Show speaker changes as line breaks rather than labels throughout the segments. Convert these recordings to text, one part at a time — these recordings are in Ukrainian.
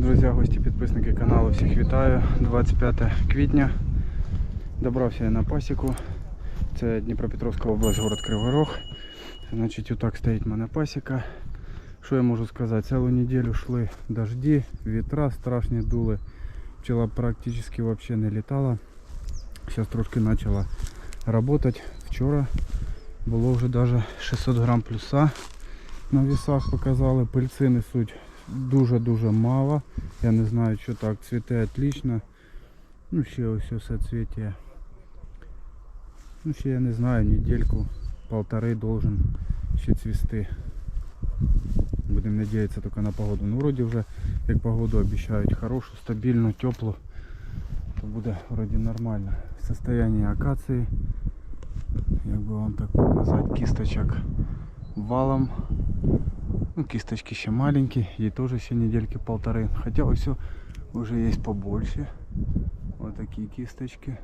Друзі, гості, підписники каналу, всіх вітаю. 25 квітня. Добрався я на пасіку. Це Дніпропетровська область, город Кривий Рог. Значить, отак стоїть в мене пасіка. Що я можу сказати? Цілу неділю йшли дожді, вітра страшні дули. Пчела практично взагалі не літала. Зараз трошки почала працювати. Вчора було вже навіть 600 грам плюса на вісах показали. Пильці несуть дуже-дуже мало. Я не знаю, що так. Цвіте отлично. Ну ще ось все цвіте. Ну ще я не знаю, недельку, полторы должен ще цвісти. Будемо надіятися тільки на погоду. Ну вроді вже як погоду обіцяють хорошу, стабільну, теплу, то буде вроді нормально. Состояние акації, як би вам так показати, кісточок валом. Ну, кисточки ще маленькі, їй теж ще недельки полторы. Хотя ось уже є побольше. Вот такі кісточки.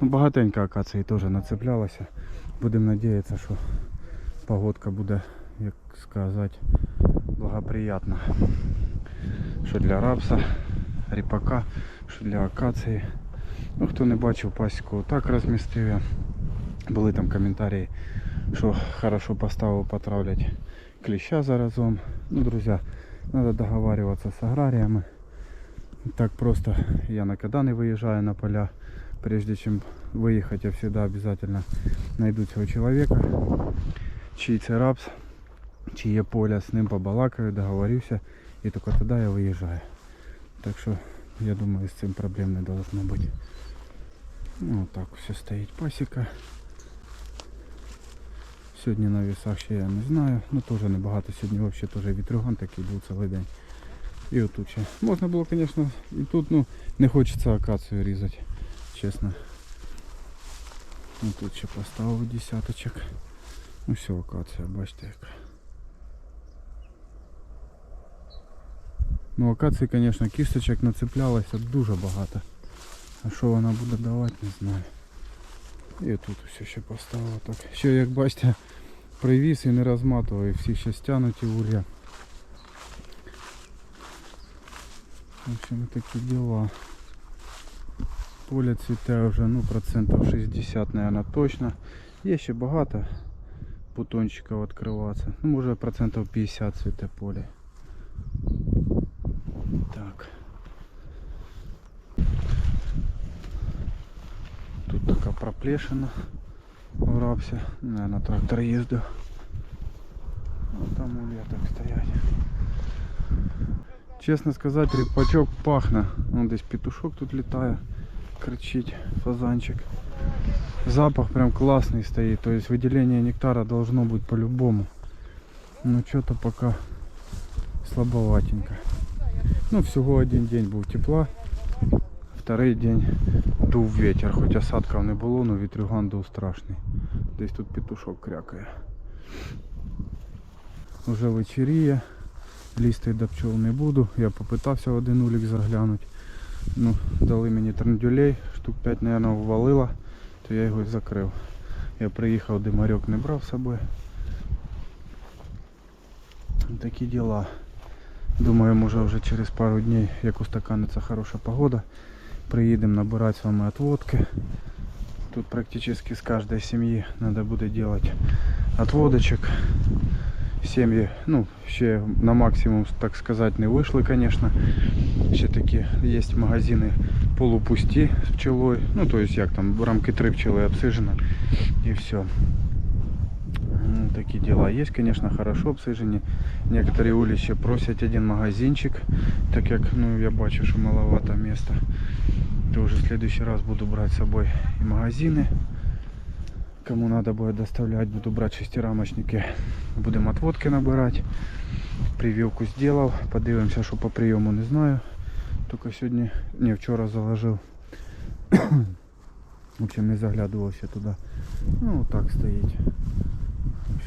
Ну, багатенько акації теж нацеплялася. Будемо надіятися, що погодка буде, як сказати, благоприятна. Що для рапса, ріпака, що для акації. Ну, хто не бачив пасіку, так розмістив я. Були там коментарі, що хорошо поставив потравлять кліща заразом. Ну, друзі, треба договариваться з аграріями. Так просто я никогда не выезжаю на поля. Прежде чем выехать, я всегда обязательно найду цього чоловіка, чий це рапс, чиє поле, з ним побалакаю, договорюся і тільки тоді я виїжджаю. Так що я думаю, з цим проблем не должно бути. Ну так все стоїть пасіка. Сьогодні на весах ще я не знаю. Ну теж небагато. Сьогодні взагалі теж вітрюган такий був цілий день. І отут ще. Можна було, звісно, і тут ну, не хочеться акацію різати, чесно. Ну, тут ще поставив десяточок. Ну все, акація, бачите яка. Ну акації, звісно, кісточок нацеплялося дуже багато. А що вона буде давати, не знаю. І тут все ще поставив так. Ще як бачите, привіз і не розматував, всі ще стянуті улья. В общем, такі дела. Поле цвіте вже ну, процентів 60, наверное, точно. Є ще багато бутончиків відкриватися. Ну, може процентів 50 цвіте поле. Тут така проплешина в рапсі. Наверное, трактор їздив. А там улья так стоять. Чесно сказати, ріпачок пахне. Вон десь петушок тут літає, кричить, фазанчик. Запах прям классный стоит. То есть выделение нектара должно быть по-любому. Но что-то пока слабоватенько. Ну, всього один день був тепла. Второй день дув ветер. Хоч осадків не було, но вітрюган дув страшний. Десь тут петушок крякає. Уже вечеріє. Лізти до пчол не буду. Я попитався в один улік заглянути. Ну, дали мені трандюлей, штук 5, мабуть, ввалило, то я його і закрив. Я приїхав, димарьок не брав з собою. Такі діла. Думаю, може вже через пару днів, як устаканиться хороша погода, приїдемо набирати з вами отводки. Тут практично з кожної сім'ї треба буде робити отводочок. Сім'ї, ну, ще на максимум, так сказати, не вийшли, звісно. Ще такі є магазини полупусті з пчелою. Ну, то есть як там, рамки три пчели обсижено і все. Ну, Такі дела є, конечно, хорошо обсижені. Некоторые улище просять один магазинчик, так як ну, я бачу, що маловато міста. То вже в следующий раз буду брати з собою і магазини. Кому надо будет доставлять, буду брать шестирамочники. Будем отводки набирать. Прививку сделал. Подивимося, що по прийому не знаю. Только сьогодні, не, вчора заложив. В общем, не заглядував ще туди. Ну, так стоїть.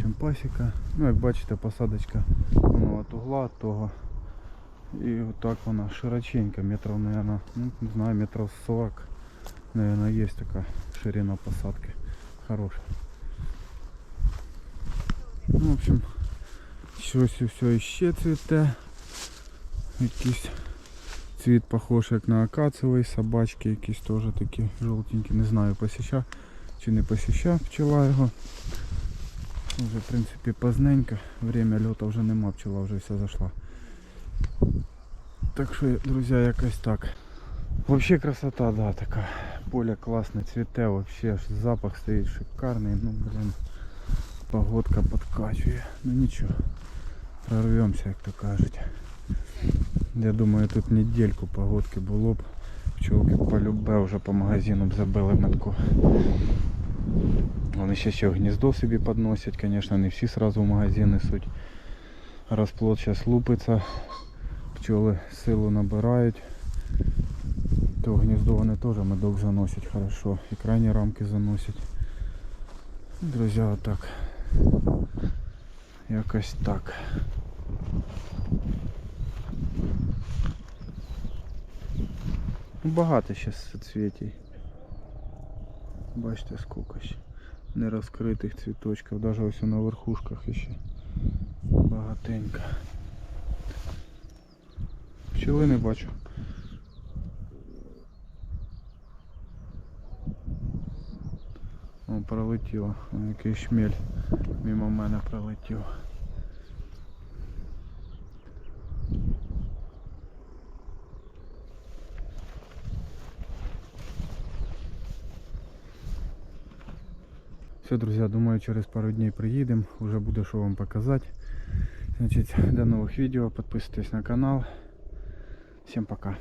Общем, пасіка. Ну, як бачите, посадочка воно от угла от того. І отак вона широченька, метрів, наверное, ну, не знаю, метрів 40, наверное, є така ширина посадки. Хороша. Ну, в общем, щось все ще цвіте. Якийсь цвіт похож як на акациовий, собачки якісь теж такі жовтенькі. Не знаю посіща чи не посіща пчела його. Вже в принципі поздненько. Время льота вже нема, пчела вже вся зайшла. Так що, друзі, якось так. Вообще красота, да, така. Поле класне, цвіте, вообще аж запах стоїть шикарний. Ну, блин, погодка подкачує. Ну нічого, прорвемося, як то кажуть. Я думаю, тут недельку погодки було б. Пчелки полюбе вже по магазинам забили метку. Вони ще ще гніздо собі підносять, звісно, не всі сразу в магазин несуть. Розплод зараз лупиться, пчоли силу набирають. То гніздо вони теж медок заносять хорошо. І крайні рамки заносять. Друзі, отак. Якось так. Багато ще соцвітій. Бачите скільки ще не розкритих цвіточків. Навіть ось на верхушках ще багатенько. Пчели не бачу. О, пролетіло. Який шмель мимо мене пролетів. Все, друзья, думаю, через пару дней приедем. Уже буде що вам показать. Значит, до новых видео. Подписывайтесь на канал. Всем пока.